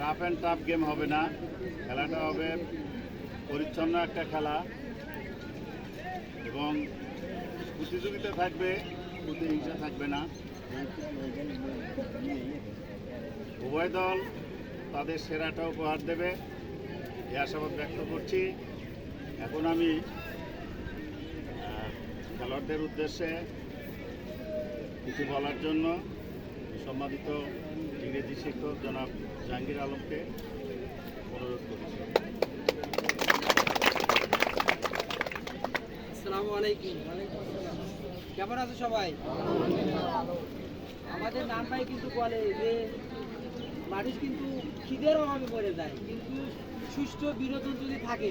Rough and tough game হবে না। খেলাটা হবে পরিচ্ছন্ন একটা খেলা। এবং প্রতিযোগিতা থাকবে, প্রতিহিংসা থাকবে না। উভয় দল তাদের সেরাটা উপহার দেবে। এই আশাবাদ ব্যক্ত করছি। এখন আমি খেলোয়াড়দের উদ্দেশ্যে কিছু বলার জন্য সম্মানিত ইংরেজি শিক্ষক জনাব জাহাঙ্গীর আলমকে অনুরোধ করছি। আসসালামু আলাইকুম। কেমন আছো সবাই? আমাদের নাম ভাই কিন্তু বলে যে মানুষ কিন্তু খিদের অভাবে মরে যায় কিন্তু সুষ্ঠু বিনোদন যদি থাকে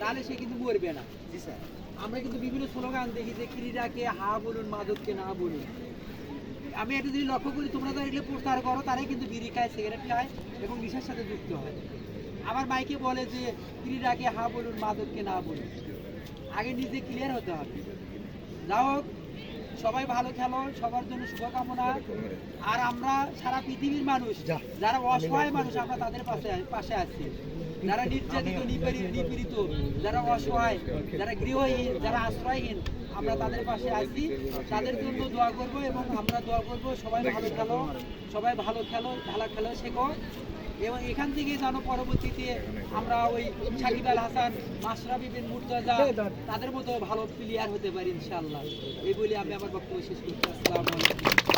তাহলে সে কিন্তু মরবে না। জি স্যার। আমরা কিন্তু বিভিন্ন স্লোগান দেখি যে ক্রীড়াকে হা বলুন মাদককে না বলুন। আমি এটা যদি লক্ষ্য করি তোমরা তো এগুলো প্রচার করো তারাই কিন্তু বিড়ি খায় সিগারেট খায় এবং নেশার সাথে যুক্ত হয়। আমার মাইকে বলে যে ক্রীড়াকে হা বলুন মাদককে না বলুন। আগে নিজে ক্লিয়ার হতে হবে। যা হোক সবাই ভালো খেলো সবার জন্য শুভকামনা। আর আমরা সারা পৃথিবীর মানুষ যারা অসহায় মানুষ আমরা তাদের পাশে পাশে আছি। যারা নির্যাতিত, নিপীড়িত যারা অসহায়, যারা গৃহহীন, যারা আশ্রয়হীন, আমরা তাদের পাশে আছি। তাদের জন্য দোয়া করব এবং আমরা দোয়া করব, সবাই ভালো খেলো, সবাই ভালো খেলো ভালো খেলো শেখো এবং এখান থেকে যেন পরবর্তীতে আমরা ওই সাকিব আল হাসান, মাশরাফি বিন মুর্তজা, তাদের মতো ভালো প্লেয়ার হতে পারি, ইনশাআল্লাহ। এই বলে আমি আমার বক্তব্য শেষ করছি। আসসালামু আলাইকুম।